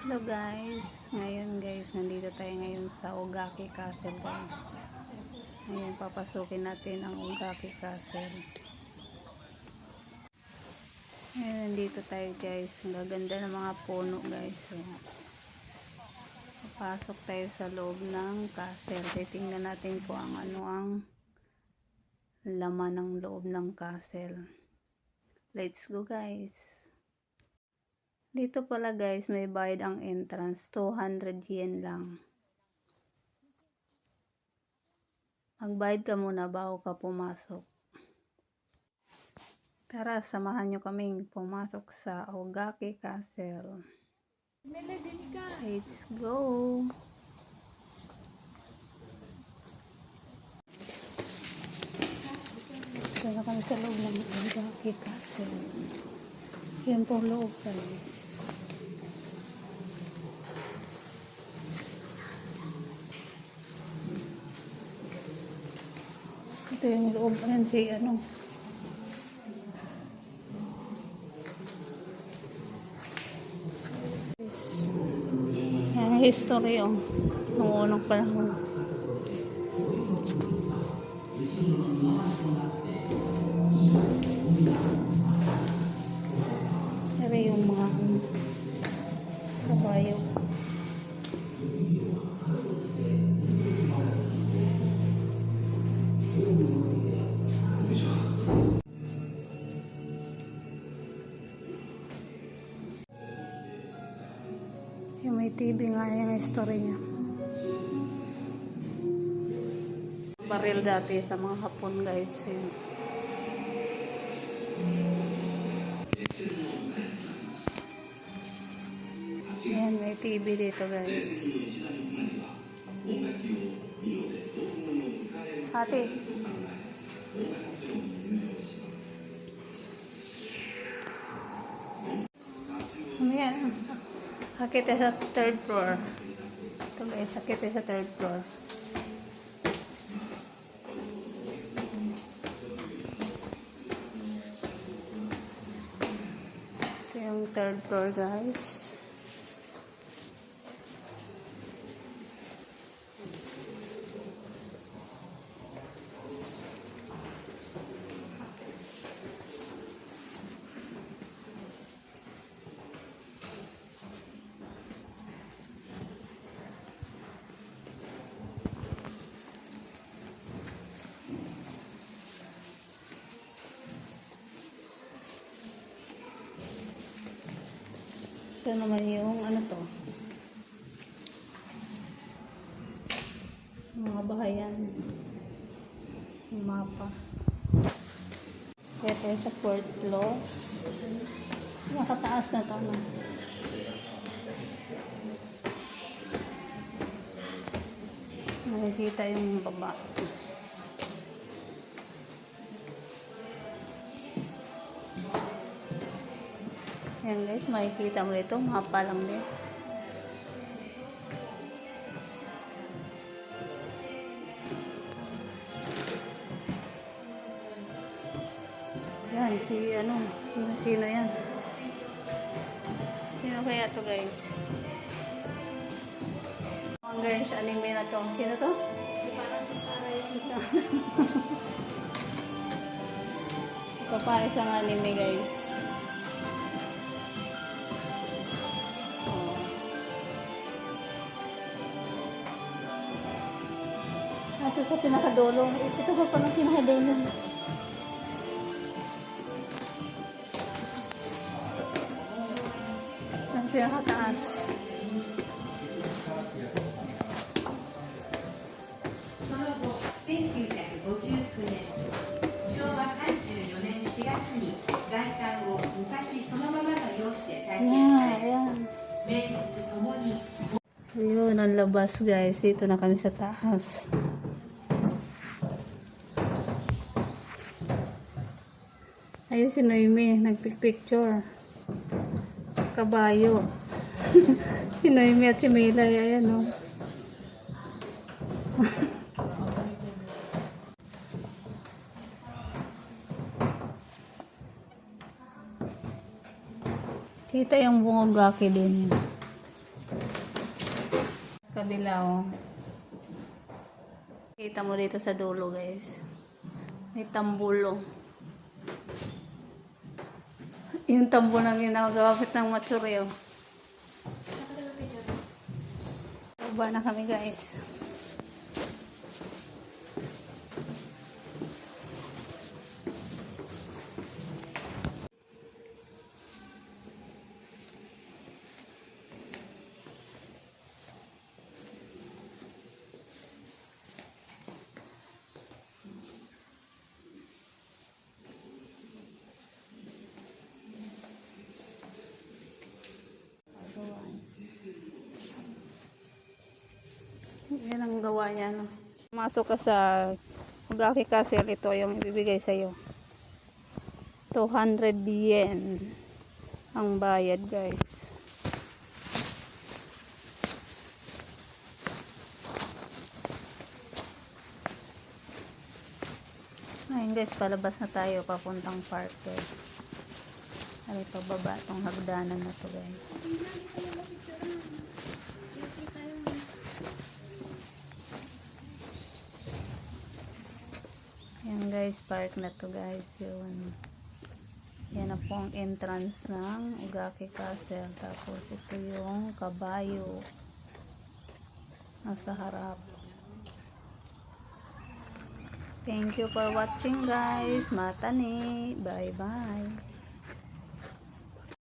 Hello guys, ngayon guys, nandito tayo ngayon sa Ogaki Castle guys. Ngayon papasukin natin ang Ogaki Castle. Ngayon nandito tayo guys, ang gaganda ng mga puno guys. So, papasok tayo sa loob ng castle. Titingnan natin kung ang ano ang laman ng loob ng castle. Let's go guys! Dito pala guys, may bayad ang entrance. 200 yen lang. Magbayad ka muna bago ka pumasok. Tara, samahan nyo kaming pumasok sa Ogaki Castle. Let's go! Ito na kami sa loob ng Ogaki Castle. Yan po ang loob guys. Ito yung loob. Ayan si ano. Yan history oh. Nung unang panahon. Pero kabayo. Yung may TV nga yung history niya. Baril dati sa mga hapon guys. Yun. Ayan, may TV dito guys. Ate. Ayan. Sakit sa third floor. Ito guys, sakit sa third floor. Ito yung third floor guys. Ito naman yung ano to. Mga bahayan. Yung mapa. Kaya tayo sa fourth floor. Nakataas na to. No? Nakikita yung baba. Yan guys, makikita mo ito. Mapa lang din. Yan, si ano, sino, sino yan? Sino kaya to guys? Mga guys, anime na to. Sino to? Si para si Sarah yung Isa. Ito pa isang anime guys. Ito sa pinakadulong. Ito sa palang pinakadulong. Ang pinakataas. Ayun, ang labas guys. Ito na kami sa taas. Ayun si Noemi, nagpicture. Kabayo. si Noemi at si Milay, ayan o. Kita yung bungogaki din yun. Sa kabila, oh. Kita mo dito sa dulo, guys. May tambulo. Yung tambol na ginagawapit ng matsuri, oh. Baba na kami, guys. Gawa niya, no? Masok ka sa Ugaki Castle, ito yung ibibigay sa'yo. 200 yen ang bayad, guys. Ayun guys, palabas na tayo papuntang park guys. Ay, pababa tong hagdanan na to guys. Ayan guys, park na to guys. Yun. Yan na po ang entrance ng Ugaki Castle. Tapos ito yung kabayo. Nasa harap. Thank you for watching guys. Matani. Bye bye.